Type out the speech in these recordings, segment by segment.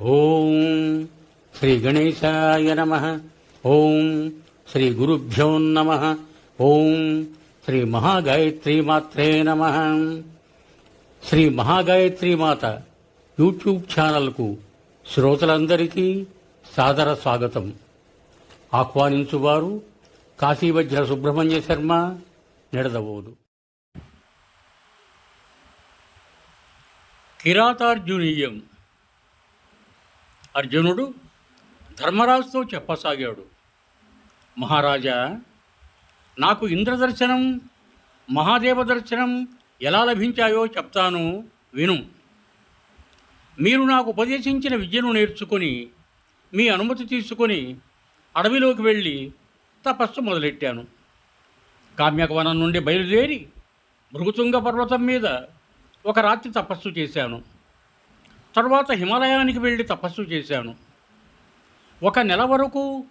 ఓం శ్రీ గణేశాయ నమ. ఓం శ్రీ గురుభ్యో నమ. ఓం శ్రీ మహాగాయత్రి మాత్రే నమ. శ్రీ మహాగాయత్రి మాత యూట్యూబ్ ఛానల్కు శ్రోతలందరికీ సాదర స్వాగతం. ఆహ్వానించువారు కాశీవజ్ర సుబ్రహ్మణ్య శర్మ నిడదవోదు. కిరాతార్జునీయం అర్జునుడు ధర్మరాజుతో చెప్పసాగాడు. మహారాజా నాకు ఇంద్రదర్శనం మహాదేవ దర్శనం ఎలా లభించాయో చెప్తాను విను. మీరు నాకు ఉపదేశించిన విద్యను నేర్చుకొని మీ అనుమతి తీసుకొని అడవిలోకి వెళ్ళి తపస్సు మొదలెట్టాను. కామ్యకవనం నుండి బయలుదేరి మృగుతుంగ పర్వతం మీద ఒక రాత్రి తపస్సు చేశాను. తరువాత హిమాలయానికి వెళ్ళి తపస్సు చేశాను. ఒక నెల వరకు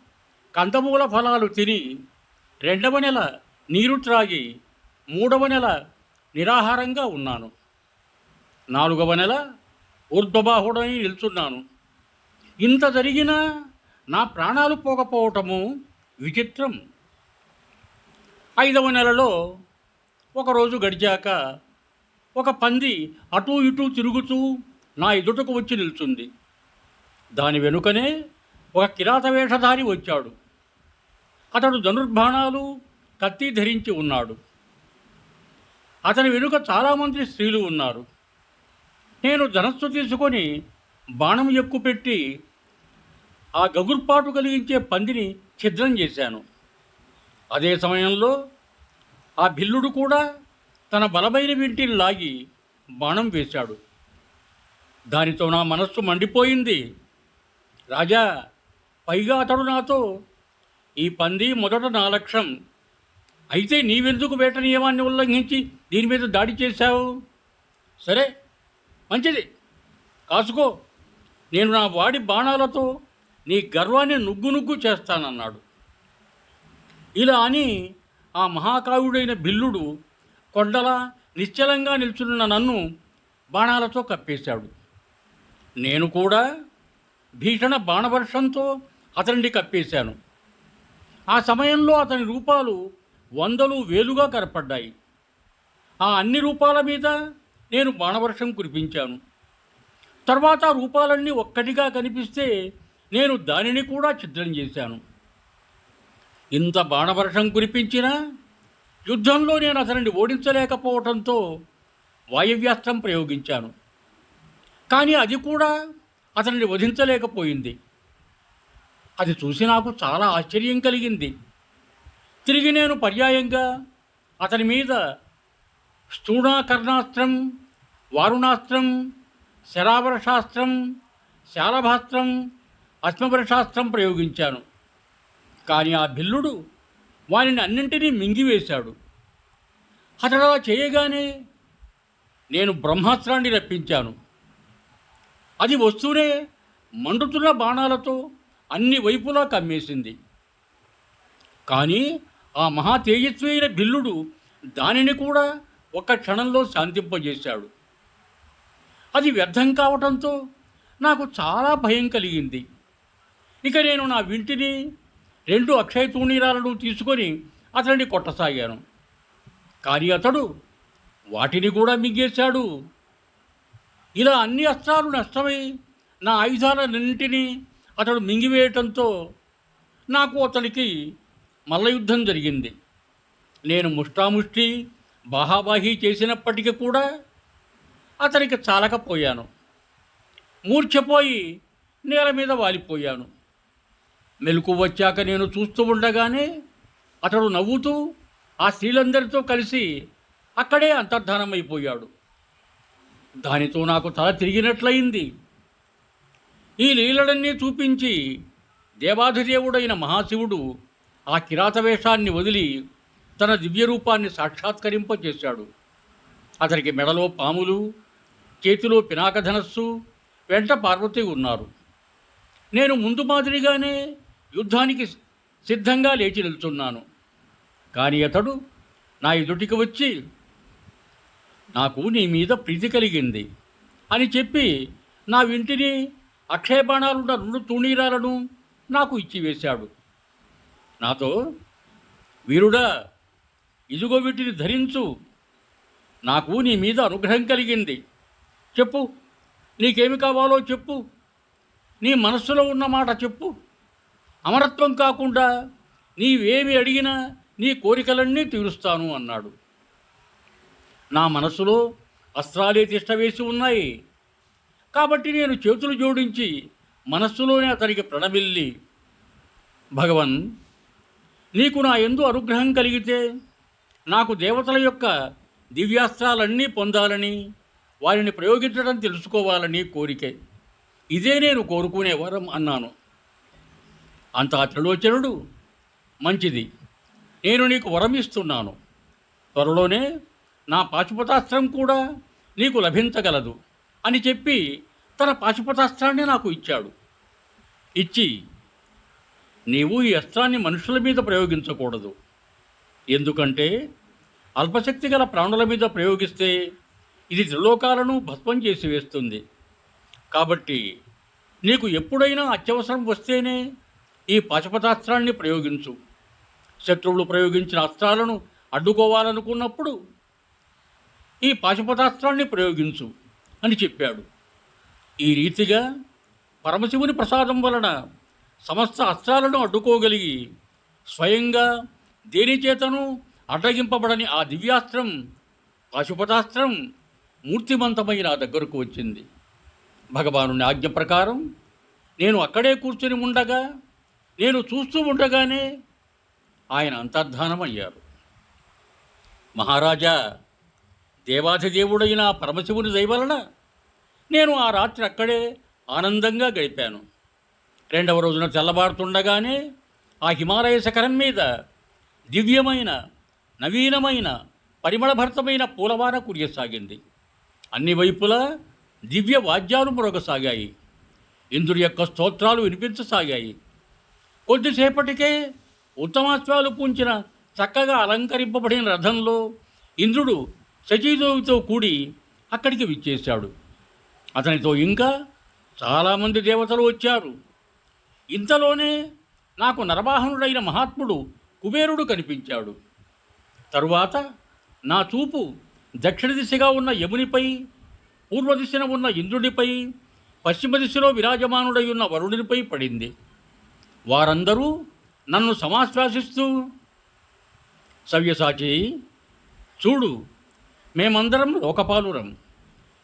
కందమూల ఫలాలు తిని రెండవ నెల నీరు త్రాగి మూడవ నెల నిరాహారంగా ఉన్నాను. నాలుగవ నెల ఊర్ధ్వబాహుడని నిల్చున్నాను. ఇంత జరిగినా నా ప్రాణాలు పోకపోవటము విచిత్రం. ఐదవ నెలలో ఒకరోజు గడిచాక ఒక పంది అటూ ఇటూ తిరుగుతూ నా ఎదుటకు వచ్చి నిల్చుంది. దాని వెనుకనే ఒక కిరాత వేషధారి వచ్చాడు. అతడు ధనుర్బాణాలు కత్తి ధరించి ఉన్నాడు. అతని వెనుక చాలామంది స్త్రీలు ఉన్నారు. నేను ధనస్సు తీసుకొని బాణం ఎక్కుపెట్టి ఆ గగుర్పాటు కలిగించే పందిని ఛిద్రం చేశాను. అదే సమయంలో ఆ భిల్లుడు కూడా తన బలమైన వింటిని లాగి బాణం వేశాడు. దానితో నా మనస్సు మండిపోయింది. రాజా పైగా అతడు నాతో. ఈ పంది మొదట నా లక్ష్యం. అయితే నీవెందుకు వేట నియమాన్ని ఉల్లంఘించి దీని మీద దాడి చేశావు? సరే మంచిది. కాసుకో. నేను నా వాడి బాణాలతో నీ గర్వాన్ని నుగ్గు నుగ్గు చేస్తానన్నాడు. ఇలా అని ఆ మహాకావుడైన బిల్లుడు కొండలా నిశ్చలంగా నిల్చున్న నన్ను బాణాలతో కప్పేశాడు. నేను కూడా భీషణ బాణవర్షంతో అతనిని కప్పేశాను. ఆ సమయంలో అతని రూపాలు వందలు వేలుగా కనపడ్డాయి. ఆ అన్ని రూపాల మీద నేను బాణవర్షం కురిపించాను. తర్వాత రూపాలన్నీ ఒక్కటిగా కనిపిస్తే నేను దానిని కూడా ఛిద్రం చేశాను. ఇంత బాణవర్షం కురిపించినా యుద్ధంలో నేను అతనిని ఓడించలేకపోవడంతో వాయువ్యాస్త్రం ప్రయోగించాను. కానీ అది కూడా అతనిని వధించలేకపోయింది. అది చూసి నాకు చాలా ఆశ్చర్యం కలిగింది. తిరిగి నేను పర్యాయంగా అతని మీద స్థూణాకర్ణాస్త్రం వారుణాస్త్రం శరావరశాస్త్రం శాలభాస్త్రం అశ్మవరశాస్త్రం ప్రయోగించాను. కానీ ఆ భిల్లుడు వారిని అన్నింటినీ మింగివేశాడు. అతడు అలా చేయగానే నేను బ్రహ్మాస్త్రాన్ని రప్పించాను. అది వస్తూనే మండుతున్న బాణాలతో అన్ని వైపులా కమ్మేసింది. కానీ ఆ మహా తేజస్వైన బిల్లుడు దానిని కూడా ఒక్క క్షణంలో శాంతింపజేశాడు. అది వ్యర్థం కావటంతో నాకు చాలా భయం కలిగింది. ఇక నేను నా వింటిని రెండు అక్షయ తూణీరాలను తీసుకొని అతనిని కొట్టసాగాను. కానీ అతడు వాటిని కూడా మింగేశాడు. ఇలా అన్ని అస్త్రాలు నష్టమై నా ఆయుధాలన్నింటినీ అతడు మింగివేయటంతో నాకు అతనికి మల్లయుద్ధం జరిగింది. నేను ముష్టాముష్టి బాహాబాహి చేసినప్పటికీ కూడా అతనికి చాలకపోయాను. మూర్ఛపోయి నేల మీద వాలిపోయాను. మెలకు వచ్చాక నేను చూస్తూ ఉండగానే అతడు నవ్వుతూ ఆ స్త్రీలందరితో కలిసి అక్కడే అంతర్ధానమైపోయాడు. దానితో నాకు తల తిరిగినట్లయింది. ఈ లీలలన్నీ చూపించి దేవాధిదేవుడైన మహాశివుడు ఆ కిరాత వేషాన్ని వదిలి తన దివ్యరూపాన్ని సాక్షాత్కరింపచేశాడు. అతనికి మెడలో పాములు చేతిలో పినాకధనస్సు వెంట పార్వతి ఉన్నారు. నేను ముందు మాదిరిగానే యుద్ధానికి సిద్ధంగా లేచి నిల్చున్నాను. కానీ అతడు నా ఎదుటికి వచ్చి నాకు నీ మీద ప్రీతి కలిగింది అని చెప్పి నా వింటిని అక్షయబాణాలున్న రెండు తుణీరాలను నాకు ఇచ్చి వేశాడు నాతో వీరుడా ఇదిగో వీటిని ధరించు. నాకు నీ మీద అనుగ్రహం కలిగింది. చెప్పు. నీకేమి కావాలో చెప్పు. నీ మనస్సులో ఉన్న మాట చెప్పు. అమరత్వం కాకుండా నీవేమి అడిగినా నీ కోరికలన్నీ తీరుస్తాను అన్నాడు. నా మనసులో అస్త్రాలే తిష్ట వేసి ఉన్నాయి. కాబట్టి నేను చేతులు జోడించి మనస్సులోనే అతనికి ప్రణమిల్లి. భగవన్ నీకు నా ఎందు అనుగ్రహం కలిగితే నాకు దేవతల యొక్క దివ్యాస్త్రాలన్నీ పొందాలని వారిని ప్రయోగించడం తెలుసుకోవాలని కోరికే. ఇదే నేను కోరుకునే వరం అన్నాను. అంత త్రిలోచనుడు మంచిది. నేను నీకు వరం ఇస్తున్నాను. త్వరలోనే నా పాశుపతాస్త్రం కూడా నీకు లభించగలదు అని చెప్పి తన పాశుపతాస్త్రాన్ని నాకు ఇచ్చాడు. ఇచ్చి నీవు ఈ అస్త్రాన్ని మనుషుల మీద ప్రయోగించకూడదు. ఎందుకంటే అల్పశక్తి గల ప్రాణుల మీద ప్రయోగిస్తే ఇది త్రిలోకాలను భస్మం చేసి వేస్తుంది. కాబట్టి నీకు ఎప్పుడైనా అత్యవసరం వస్తేనే ఈ పాశుపతాస్త్రాన్ని ప్రయోగించు. శత్రువులు ప్రయోగించిన అస్త్రాలను అడ్డుకోవాలనుకున్నప్పుడు ఈ పాశుపతాస్త్రాన్ని ప్రయోగించు అని చెప్పాడు. ఈ రీతిగా పరమశివుని ప్రసాదం వలన సమస్త అస్త్రాలను అడ్డుకోగలిగి స్వయంగా దేనిచేతను అడ్డగింపబడని ఆ దివ్యాస్త్రం పాశుపతాస్త్రం మూర్తిమంతమై నా దగ్గరకు వచ్చింది. భగవాను ఆజ్ఞ ప్రకారం నేను అక్కడే కూర్చొని ఉండగా నేను చూస్తూ ఉండగానే ఆయన అంతర్ధానమయ్యారు. మహారాజా దేవాధిదేవుడైన ఆ పరమశివుని దయవలన నేను ఆ రాత్రి అక్కడే ఆనందంగా గడిపాను. రెండవ రోజున చల్లబారుతుండగానే ఆ హిమాలయ శిఖరం మీద దివ్యమైన నవీనమైన పరిమళభరితమైన పూలవాన కురియసాగింది. అన్ని వైపులా దివ్య వాద్యాలు మురగసాగాయి ఇంద్రుడి యొక్క స్తోత్రాలు వినిపించసాగాయి. కొద్దిసేపటికే ఉత్తమాశ్వాలు పూంచిన చక్కగా అలంకరింపబడిన రథంలో ఇంద్రుడు సచీదేవితో కూడి అక్కడికి విచ్చేశాడు. అతనితో ఇంకా చాలామంది దేవతలు వచ్చారు. ఇంతలోనే నాకు నరవాహనుడైన మహాత్ముడు కుబేరుడు కనిపించాడు. తరువాత నా చూపు దక్షిణ దిశగా ఉన్న యమునిపై పూర్వ దిశన ఉన్న ఇంద్రుడిపై పశ్చిమ దిశలో విరాజమానుడై ఉన్న వరుణునిపై పడింది. వారందరూ నన్ను సమాశ్వాసిస్తూ సవ్యసాచి చూడు మేమందరం లోకపాలురం.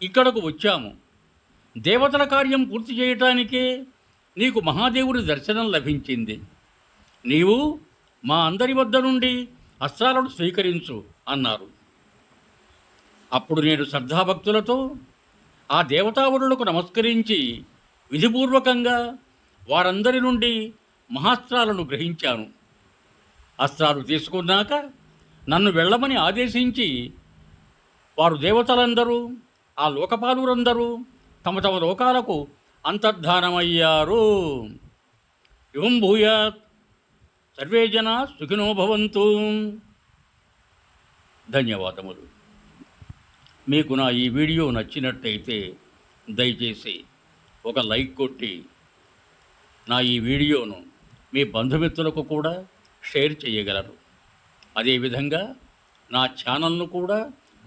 ఇక్కడకు వచ్చాము. దేవతల కార్యం పూర్తి చేయటానికే నీకు మహాదేవుడి దర్శనం లభించింది. నీవు మా అందరి వద్ద నుండి అస్త్రాలను స్వీకరించు అన్నారు. అప్పుడు నేను శ్రద్ధాభక్తులతో ఆ దేవతావరులకు నమస్కరించి విధిపూర్వకంగా వారందరి నుండి మహాస్త్రాలను గ్రహించాను. అస్త్రాలు తీసుకున్నాక నన్ను వెళ్ళమని ఆదేశించి వారు దేవతలందరూ ఆ లోకపాలురందరూ తమ తమ లోకాలకు అంతర్ధానమయ్యారు. ఇవం భూయాత్ సర్వే జన సుఖినో భవంతు. ధన్యవాదములు. మీకు నా ఈ వీడియో నచ్చినట్టయితే దయచేసి ఒక లైక్ కొట్టి నా ఈ వీడియోను మీ బంధుమిత్రులకు కూడా షేర్ చేయగలరు. అదేవిధంగా నా ఛానల్ను కూడా